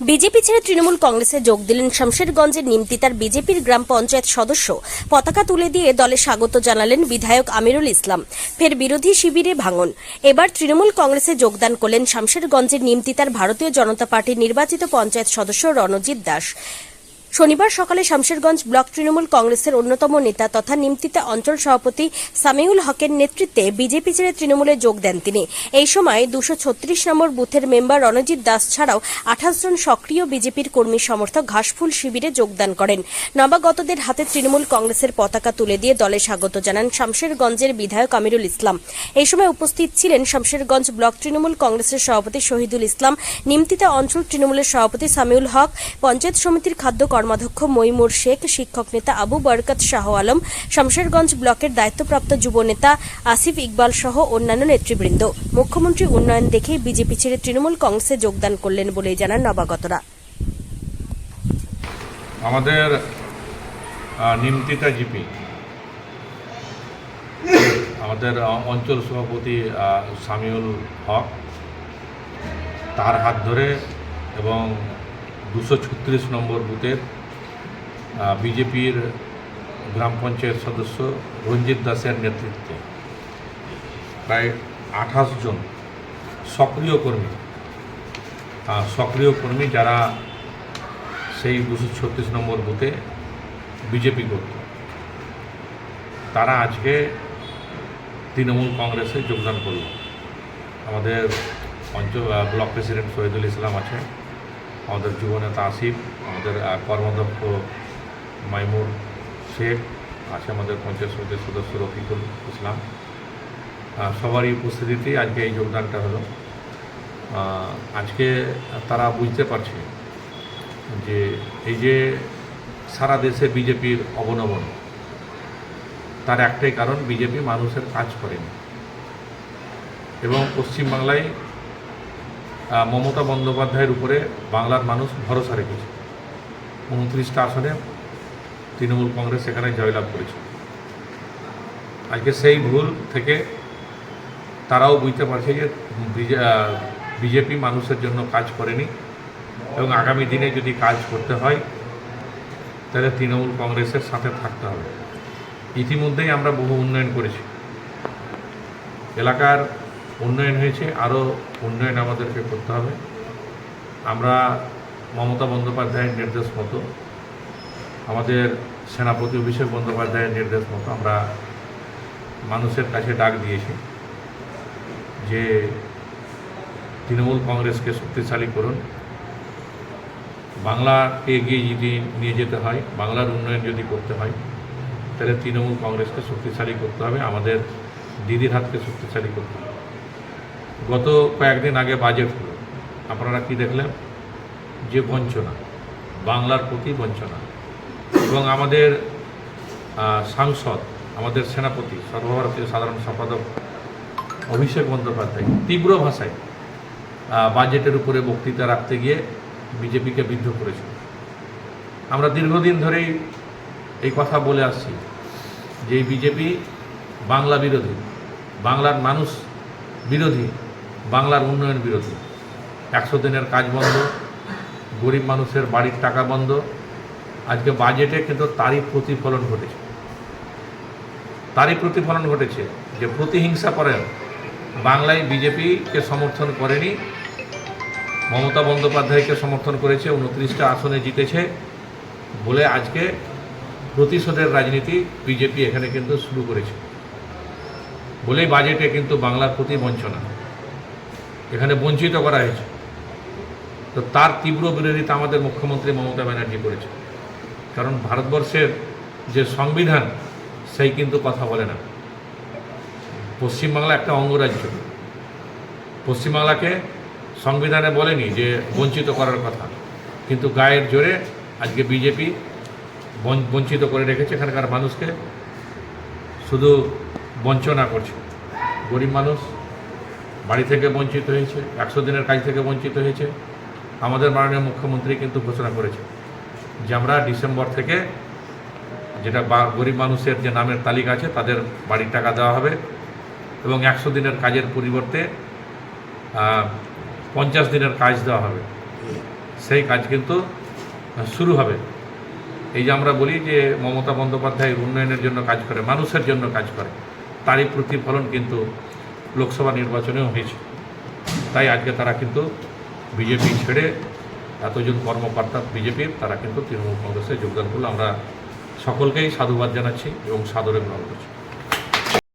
BJP ছেড়ে তৃণমূল কংগ্রেসে যোগ দিলেন শামশেরগঞ্জের নিমতিতার বিজেপির গ্রাম পঞ্চায়েত সদস্য। পতাকা তুলে দিয়ে দলে স্বাগত জানালেন বিধায়ক আমিরুল ইসলাম। ফের বিরোধী শিবিরে ভাঙন। এবার তৃণমূল কংগ্রেসে যোগদান করলেন শামশেরগঞ্জের নিমতিতার ভারতীয় জনতা পার্টির নির্বাচিত পঞ্চায়েত সদস্য রণজিৎ দাস। শনিবার সকালে শামশেরগঞ্জ ব্লক তৃণমূল কংগ্রেসের অন্যতম নেতা তথা নিমতিতা অঞ্চল সভাপতি সামিউল হকের নেতৃত্বে বিজেপি ছেড়ে তৃণমূলে যোগ দেন তিনি। এই সময় দুশো নম্বর বুথের মেম্বার রণজিৎ দাস ছাড়াও আঠাশ জন সক্রিয় বিজেপির কর্মী সমর্থক ঘাসফুল শিবিরে যোগদান করেন। নবাগতদের হাতে তৃণমূল কংগ্রেসের পতাকা তুলে দিয়ে দলে স্বাগত জানান শামশেরগঞ্জের বিধায়ক আমিরুল ইসলাম। এই সময় উপস্থিত ছিলেন শামশেরগঞ্জ ব্লক তৃণমূল কংগ্রেসের সভাপতি শহীদুল ইসলাম, নিমতিতা অঞ্চল তৃণমূলের সভাপতি সামিউল হক, পঞ্চায়েত সমিতির খাদ্য কর্মাধ্যক্ষ মইমুর শেখ, শিক্ষক নেতা আবু বরকত শাহ আলম, শামশেরগঞ্জ ব্লকের দায়িত্বপ্রাপ্ত যুব নেতা আসিফ ইকবাল সহ অন্যান্য নেতৃবৃন্দ। মুখ্যমন্ত্রী উন্নয়ন দেখেই বিজেপি ছেড়ে তৃণমূল কংগ্রেসে যোগদান করলেন বলে জানান নবাগতরা। আমাদের জিপি, আমাদের অঞ্চল সভাপতি সামিউল হক, তার হাত ধরে এবং দুশো ছত্রিশ নম্বর বুথের বিজেপির গ্রাম পঞ্চায়েত সদস্য রঞ্জিত দাসের নেতৃত্বে প্রায় আঠাশ জন সক্রিয় কর্মী সক্রিয় কর্মী যারা সেই দুশো ছত্রিশ নম্বর বুথে বিজেপি করত। তারা আজকে তৃণমূল কংগ্রেসে যোগদান করল। আমাদের পঞ্চ ব্লক প্রেসিডেন্ট শহীদুল ইসলাম আছে আমাদের যুবনেতা আসিফ, আমাদের কর্মাধ্যক্ষ মাইমুর শেখ আছে আমাদের পঞ্চায়েত সমিতির সদস্য রফিকুল ইসলাম। সবারই উপস্থিতিতেই আজকে এই যোগদানটা হলো। আজকে তারা বুঝতে পারছে যে এই যে সারা দেশে বিজেপির অবনমন, তার একটাই কারণ, বিজেপি মানুষের কাজ করেনি। এবং পশ্চিমবাংলায় মমতা বন্দ্যোপাধ্যায়ের উপরে বাংলার মানুষ ভরসা রেখেছে। উনত্রিশটা আসনে তৃণমূল কংগ্রেস সেখানে জয়লাভ করেছে। আজকে সেই ভুল থেকে তারাও বুঝতে পারছে যে বিজে- বিজেপি মানুষের জন্য কাজ করেনি এবং আগামী দিনে যদি কাজ করতে হয়, তাহলে তৃণমূল কংগ্রেসের সাথে থাকতে হবে। ইতিমধ্যেই আমরা বহু উন্নয়ন করেছি। এলাকার উন্নয়ন হয়েছে, আরও উন্নয়ন আমাদেরকে করতে হবে। আমরা মমতা বন্দ্যোপাধ্যায়ের নির্দেশ মতো, আমাদের সেনাপতি অভিষেক বন্দ্যোপাধ্যায়ের নির্দেশ মতো আমরা মানুষের কাছে ডাক দিয়েছি যে তৃণমূল কংগ্রেসকে শক্তিশালী করুন। বাংলাকে এগিয়ে যদি নিয়ে যেতে হয়, বাংলার উন্নয়ন যদি করতে হয়, তাহলে তৃণমূল কংগ্রেসকে শক্তিশালী করতে হবে, আমাদের দিদির হাতকে শক্তিশালী করতে হবে। গত কয়েকদিন আগে বাজেট হলো। আপনারা কি দেখলেন? যে বঞ্চনা, বাংলার প্রতি বঞ্চনা। এবং আমাদের সাংসদ, আমাদের সেনাপতি, সর্বভারতীয় সাধারণ সম্পাদক অভিষেক বন্দ্যোপাধ্যায় তীব্র ভাষায় বাজেটের উপরে বক্তৃতা রাখতে গিয়ে বিজেপিকে বিদ্ধ করেছিল। আমরা দীর্ঘদিন ধরেই এই কথা বলে আসছি যে বিজেপি বাংলা বিরোধী, বাংলার মানুষ বিরোধী বাংলার উন্নয়ন বিরোধী। একশো দিনের কাজ বন্ধ, গরিব মানুষের বাড়ির টাকা বন্ধ। আজকে বাজেটে কিন্তু তারই প্রতিফলন ঘটেছে। তারই প্রতিফলন ঘটেছে যে প্রতিহিংসা করেন, বাংলায় বিজেপিকে সমর্থন করেনি, মমতা বন্দ্যোপাধ্যায়কে সমর্থন করেছে, উনত্রিশটা আসনে জিতেছে বলে আজকে প্রতিশোধের রাজনীতি বিজেপি এখানে কিন্তু শুরু করেছে। বলেই বাজেটে কিন্তু বাংলার প্রতি বঞ্চনা এখানে বঞ্চিত করা হয়েছে। তো তার তীব্র বিরোধিতা আমাদের মুখ্যমন্ত্রী মমতা ব্যানার্জি করেছে কারণ ভারতবর্ষের যে সংবিধান, সেই কিন্তু কথা বলে না। পশ্চিমবাংলা একটা অঙ্গরাজ্য। পশ্চিমবাংলাকে সংবিধানে বলেনি যে বঞ্চিত করার কথা। কিন্তু গায়ের জোরে আজকে বিজেপি বঞ্চিত করে রেখেছে এখানকার মানুষকে। শুধু বঞ্চনা করছে। গরিব মানুষ বাড়ি থেকে বঞ্চিত হয়েছে, একশো দিনের কাজ থেকে বঞ্চিত হয়েছে। আমাদের মাননীয় মুখ্যমন্ত্রী কিন্তু ঘোষণা করেছে যে আমরা ডিসেম্বর থেকে যেটা গরিব মানুষের যে নামের তালিকা আছে, তাদের বাড়ির টাকা দেওয়া হবে এবং একশো দিনের কাজের পরিবর্তে পঞ্চাশ দিনের কাজ দেওয়া হবে। সেই কাজ কিন্তু শুরু হবে। এই যে আমরা বলি যে মমতা বন্দ্যোপাধ্যায় উন্নয়নের জন্য কাজ করে, মানুষের জন্য কাজ করে, তারই প্রতিফলন কিন্তু লোকসভা নির্বাচনেও হয়েছে। তাই আজকে তারা কিন্তু বিজেপি ছেড়ে এতজন কর্মকর্তা বিজেপির তারা কিন্তু তৃণমূল কংগ্রেসে যোগদান করল। আমরা সকলকেই সাধুবাদ জানাচ্ছি এবং সাদরে গ্রহণ করছি।